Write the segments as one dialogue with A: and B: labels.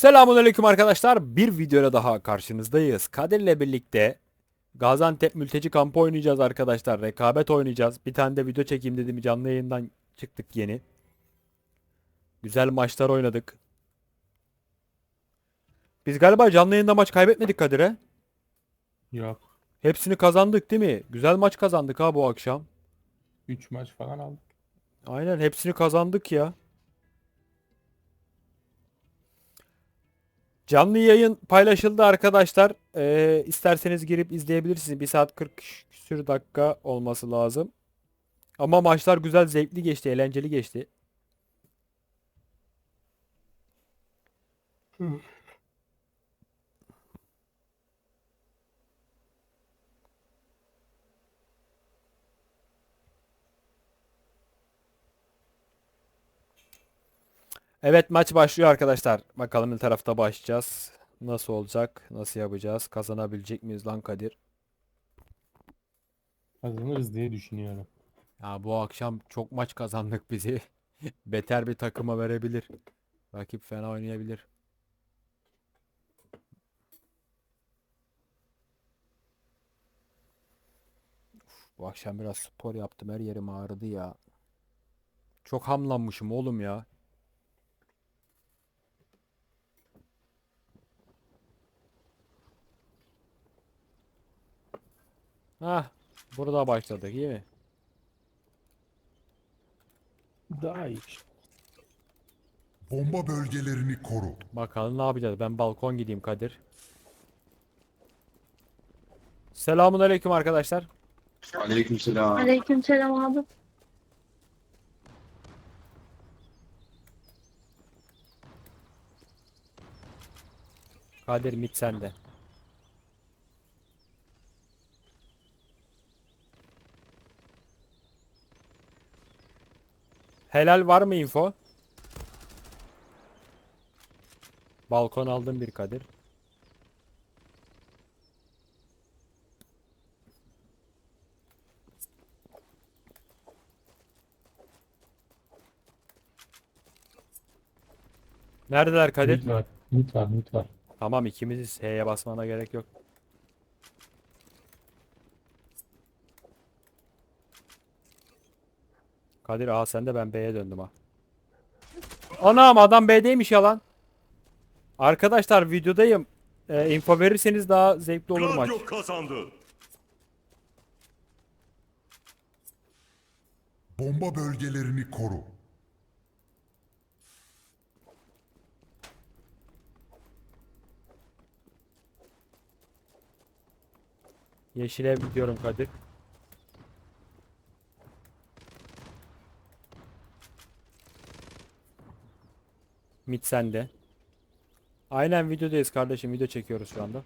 A: Selamünaleyküm arkadaşlar. Bir videoyla daha karşınızdayız. Kadir'le birlikte Gaziantep mülteci kampı oynayacağız arkadaşlar. Rekabet oynayacağız. Bir tane de video çekeyim dedim. Canlı yayından çıktık yeni. Güzel maçlar oynadık. Biz galiba canlı yayında maç kaybetmedik Kadir'e.
B: Yok.
A: Hepsini kazandık değil mi? Güzel maç kazandık ha bu akşam.
B: 3 maç falan aldık.
A: Aynen hepsini kazandık ya. Canlı yayın paylaşıldı arkadaşlar. Ee, isterseniz girip izleyebilirsiniz. 1 saat 40 küsür dakika olması lazım. Ama maçlar güzel, zevkli geçti, eğlenceli geçti. Evet maç başlıyor arkadaşlar. Bakalım ne tarafta başlayacağız. Nasıl olacak? Nasıl yapacağız? Kazanabilecek miyiz lan Kadir?
B: Kazanırız diye düşünüyorum.
A: Ya bu akşam çok maç kazandık bizi. Beter bir takıma verebilir. Rakip fena oynayabilir. Uf, bu akşam biraz spor yaptım. Her yerim ağrıdı ya. Çok hamlanmışım oğlum ya. Hah, burada başladık iyi mi?
B: Daha iyi.
C: Bomba bölgelerini koru.
A: Bakalım ne yapacağız. Ben balkon gideyim Kadir. Selamun aleyküm arkadaşlar.
D: Aleykümselam.
E: Aleykümselam abi.
A: Kadir mit sende. Helal var mı info? Balkon aldım bir Kadir. Neredeler Kadir?
B: Mid var. Mid var. Mid var.
A: Tamam ikimiziz. H'ye basmana gerek yok. Kadir A sen de ben B'ye döndüm ha. Anam adam B'deymiş ya lan. Arkadaşlar videodayım. Ee, info verirseniz daha zevkli olur maç.
F: Gladio kazandı.
C: Bomba bölgelerini koru.
A: Yeşile gidiyorum Kadir. Mit sende. Aynen videodayız kardeşim. Video çekiyoruz şu anda.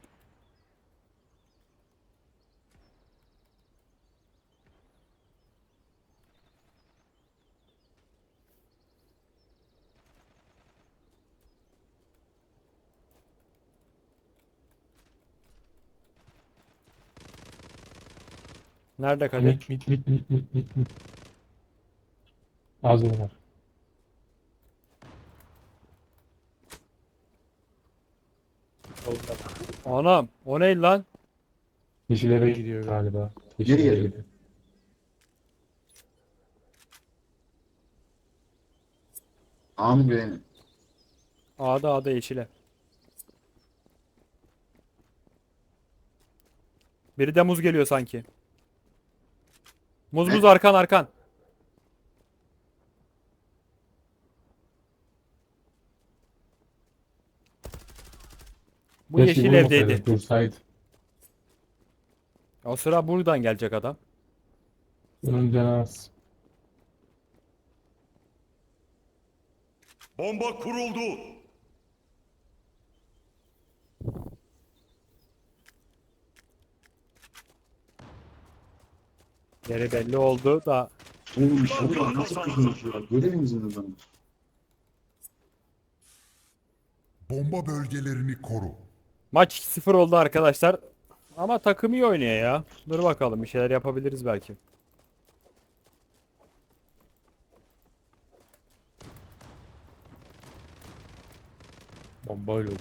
A: Nerede Kadir?
B: Mid mid mid mid mid mid mid. Az var.
A: Anam o ne lan?
B: Yeşil eve gidiyor galiba. Yeşil
D: Geri
B: eve
D: geliyor.
B: gidiyor.
D: Amin benim.
A: A'da A'da yeşile. Biri de muz geliyor sanki. Muz muz arkan arkan. Bu
B: Keşke
A: yeşil evdeydi.
B: Dursaydı.
A: O sıra buradan gelecek adam.
B: Az.
F: Bomba kuruldu.
A: Yeri belli oldu da
D: Oğlum şurada nasıl kızmış ya? Görüyor musunuz adamı?
C: Bomba bölgelerini koru.
A: Maç 2-0 oldu arkadaşlar. Ama takım iyi oynuyor ya. Dur bakalım bir şeyler yapabiliriz belki.
B: Bomba öyle oldu.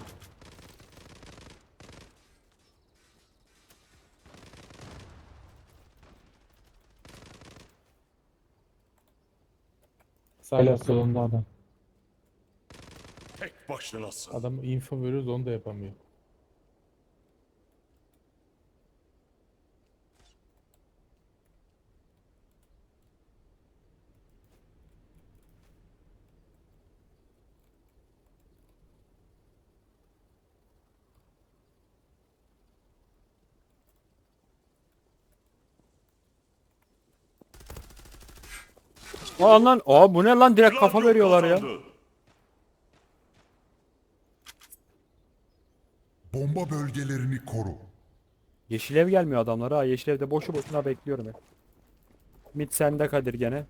B: Hala solunda adam.
E: Tek başınasın.
B: Adam info veriyoruz onu da yapamıyor.
A: Aa lan aa bu ne lan direkt kafa veriyorlar ya.
C: Bomba bölgelerini koru.
A: Yeşil ev gelmiyor adamlara. Ha, yeşil evde boşu boşuna bekliyorum hep. Mid sende Kadir gene.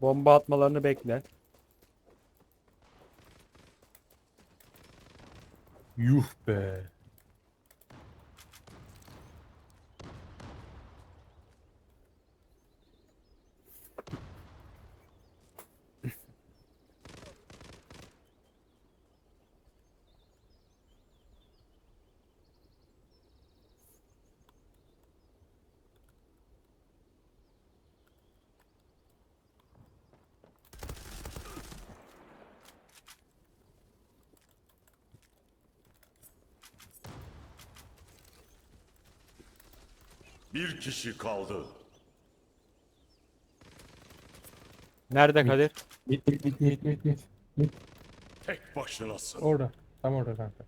A: Bomba atmalarını bekle.
B: Yuh be.
E: Bir kişi kaldı.
A: Nerede Kadir?
B: Mit mit mit mit mit. mit.
E: Tek başınasın.
B: Orada. Tam orada kanka.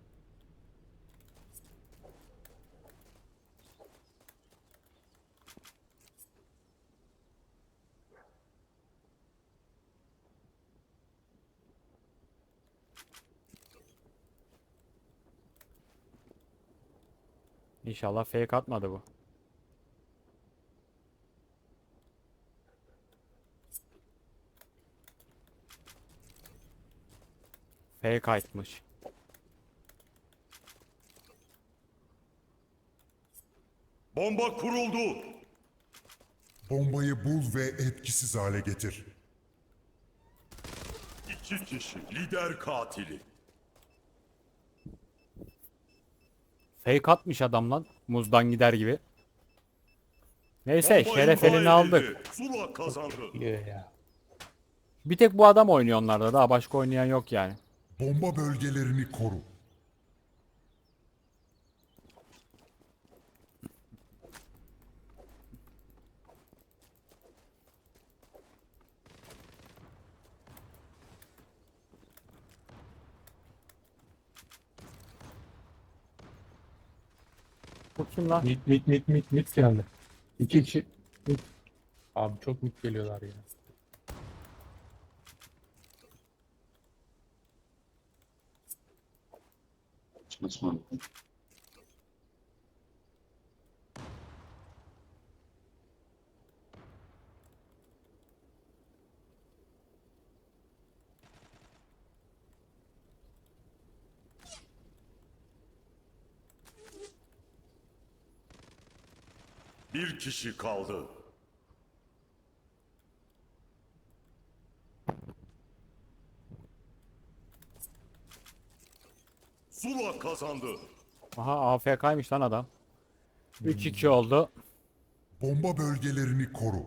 A: İnşallah fake atmadı bu. Fake atmış.
E: Bomba kuruldu.
C: Bombayı bul ve etkisiz hale getir.
E: İki kişi. Lider katili.
A: Fake atmış adam lan. Muzdan gider gibi. Neyse
E: Bomba
A: şeref
E: imha
A: elini aldık.
E: Zula kazandı.
B: Ya.
A: Bir tek bu adam oynuyor onlarda. Daha başka oynayan yok yani.
C: Bomba bölgelerini koru.
A: Bu kim lan?
B: Mit mit mit mit mit geldi. İki kişi. Mit. Abi çok mit geliyorlar ya.
D: Saçma.
E: Bir kişi kaldı. Zula kazandı.
A: Aha AFK'ymış lan adam. 3-2 oldu.
C: Bomba bölgelerini koru.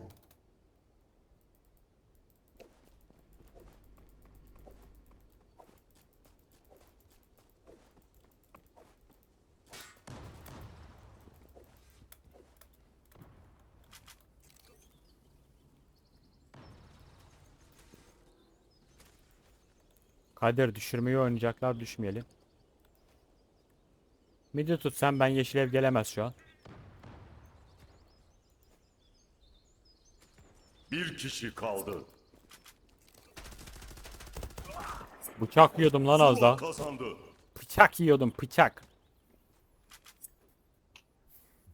A: Kadir düşürmeyi oynayacaklar düşmeyelim. Midi tut sen ben yeşil ev gelemez şu an.
E: Bir kişi kaldı.
A: Bıçak yiyordum lan az daha.
E: kazandı.
A: Bıçak yiyordum bıçak.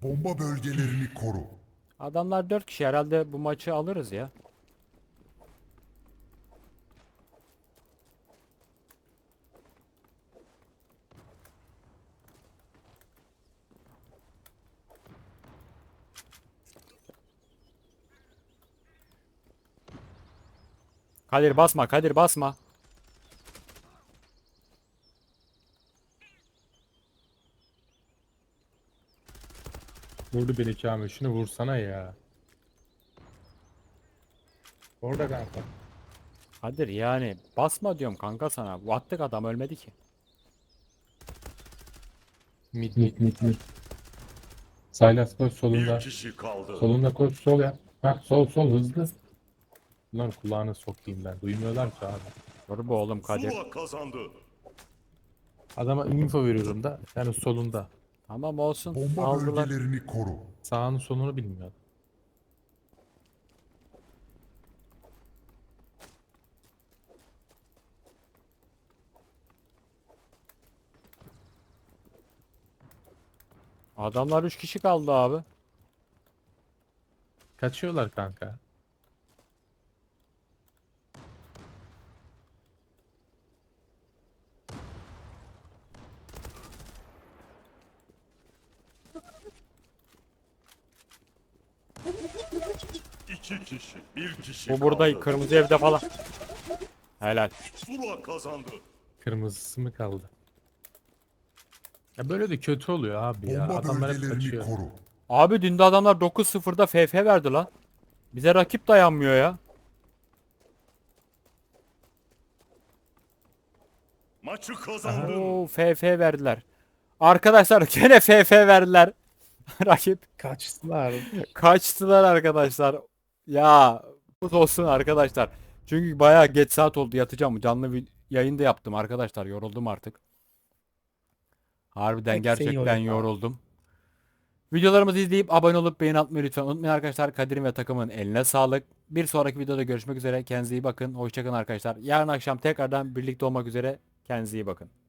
C: Bomba bölgelerini koru.
A: Adamlar 4 kişi herhalde bu maçı alırız ya. Kadir basma Kadir basma.
B: Vurdu beni Kamil. Şunu vursana ya. Orada kanka.
A: Kadir yani basma diyorum kanka sana. Attık adam ölmedi ki.
B: Mid mid mid mid. Silas koş solunda.
E: Kişi kaldı.
B: Solunda koş sol ya. Bak sol sol hızlı. Bunlar kulağını sokayım ben. Duymuyorlar ki abi.
A: Dur bu oğlum Kadir.
E: Zula kazandı.
B: Adama info veriyorum da yani solunda.
A: Tamam olsun.
C: Bomba
A: Aldılar.
C: bölgelerini koru.
B: Sağını solunu bilmiyor.
A: Adamlar 3 kişi kaldı abi.
B: Kaçıyorlar kanka.
E: İki kişi. Bir kişi
A: Bu burada
E: kaldı.
A: kırmızı evde falan. Helal.
E: Zula kazandı.
B: Kırmızısı mı kaldı? Ya böyle de kötü oluyor abi ya.
C: Bomba
B: Adamlar hep
C: bölgelerini
B: kaçıyor.
C: koru.
A: Abi dün de adamlar 9-0'da FF verdi lan. Bize rakip dayanmıyor ya.
E: Maçı kazandın.
A: Oo FF verdiler. Arkadaşlar gene FF verdiler. rakip
B: Kaçtılar.
A: kaçtılar arkadaşlar. Ya bu olsun arkadaşlar. Çünkü bayağı geç saat oldu yatacağım. Canlı bir yayın da yaptım arkadaşlar. Yoruldum artık. Harbiden
B: Hep
A: gerçekten yoruldum. Videolarımızı izleyip abone olup beğeni atmayı lütfen unutmayın arkadaşlar. Kadir'in ve takımın eline sağlık. Bir sonraki videoda görüşmek üzere. Kendinize iyi bakın. Hoşçakalın arkadaşlar. Yarın akşam tekrardan birlikte olmak üzere. Kendinize iyi bakın.